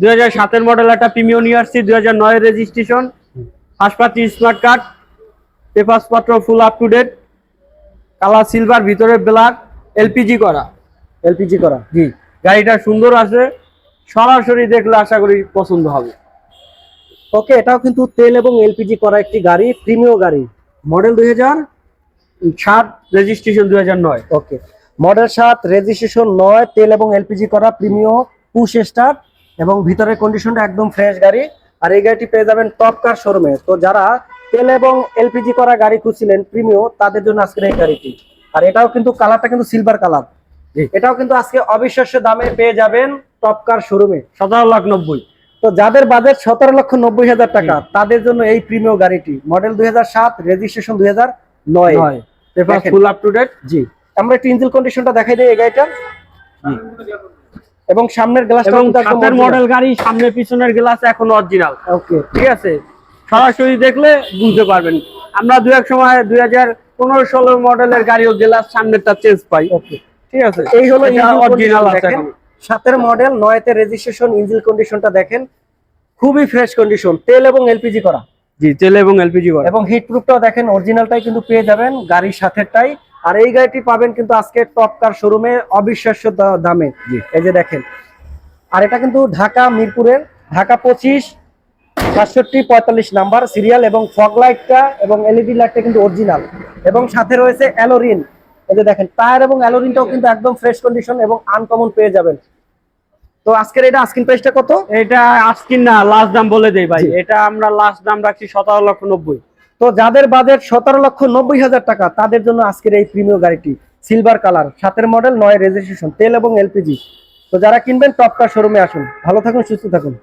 দুই হাজার সাতের মডেল একটা প্রিমিয়াম নিয়ে আসছি দুই হাজার নয়ের রেজিস্ট্রেশন হাসপাতি স্মার্ট কার্ড পেপার্স পত্র full up to date colour silver ভিতরে ব্ল্যাক এলপিজি করা। এলপিজি করা। জি গাড়িটা সুন্দর আছে সরাসরি দেখলে আশা করি পছন্দ হবে। ওকে এটাও কিন্তু তেল এবং এলপিজি করা একটি গাড়ি প্রিমিয় গাড়ি। মডেল দুই হাজার সাত রেজিস্ট্রেশন দুই হাজার নয়। ওকে মডেল সাত রেজিস্ট্রেশন নয় তেল এবং এলপিজি করা প্রিমিয় পুশ স্টার্ট এবং ভিতরের কন্ডিশনটা একদম ফ্রেশ গাড়ি। আর এই গাড়িটি পেয়ে যাবেন টপ কার শোরুমে তো যারা তেল এবং এলপিজি করা গাড়ি খুঁজছিলেন প্রিমিয় তাদের জন্য আজকের এই গাড়িটি। আর এটাও কিন্তু কালারটা কিন্তু সিলভার কালার এটাও কিন্তু আজকে অবিশ্বাস্য দামে পেয়ে যাবেন টপ কার শোরুমে সতেরো লাখ নব্বই। তো যাদের বাজেট সতেরো লক্ষ নব্বই হাজার টাকা তাদের জন্য এই প্রিমিয় গাড়িটি। মডেল দুই হাজার সাত রেজিস্ট্রেশন দুই হাজার নয়। ফুল আপ টু ডেট জি। আমরা একটু ইঞ্জিন কন্ডিশনটা দেখাই দিই এই গাড়িটার। জি। এবং সামনের গ্লাসটা এবং সাতের মডেল গাড়ি সামনে পিছনের গ্লাস এখন অরিজিনাল ওকে ঠিক আছে? সরাসরি দেখলে বুঝতে পারবেন। আমরা দু এক সময় দুই হাজার পনেরো ষোলো মডেলের গাড়িও গ্লাস সামনেরটা চেঞ্জ পাই। ওকে ঠিক আছে? এই হলো অরিজিনাল দেখেন। সাতের মডেল নয়তে রেজিস্ট্রেশন ইঞ্জিন কন্ডিশনটা দেখেন। খুবই ফ্রেশ কন্ডিশন তেল এবং এলপিজি করা। জি তেল এবং এলপিজি করা। এবং হিট প্রুফটাও দেখেন অরিজিনালটাই কিন্তু পেয়ে যাবেন গাড়ির সাথেটাই আর এই গাড়িটি পাবেন কিন্তু আজকে টপ কার শোরুমে অবিশ্বাস্য দামে। এই যে দেখেন। আর এটা কিন্তু ঢাকা মিরপুরের ঢাকা পঁচিশ সাতষট্টি পঁয়তাল্লিশ নাম্বার সিরিয়াল এবং ফগ লাইটটা এবং এলইডি লাইটটা কিন্তু অরিজিনাল। এবং সাথে রয়েছে অ্যালোরিন। এই যে দেখেন টায়ার এবং অ্যালোরিনটাও কিন্তু একদম ফ্রেশ কন্ডিশন এবং আনকমন পেয়ে যাবেন। তো আজকের এটা আস্কিন প্রাইসটা কত? এটা আজকিন না লাস্ট দাম বলে দেই ভাই। এটা আমরা লাস্ট দাম রাখছি সতেরো লক্ষ নব্বই। তো যাদের বাজেট সতেরো লক্ষ নব্বই হাজার টাকা, তাদের জন্য আজকের এই প্রিমিয় গাড়িটি সিলভার কালার সাতের মডেল নয় রেজিস্ট্রেশন তেল এবং এলপিজি তো যারা কিনবেন টপকার শোরুমে আসুন। ভালো থাকুন, সুস্থ থাকুন।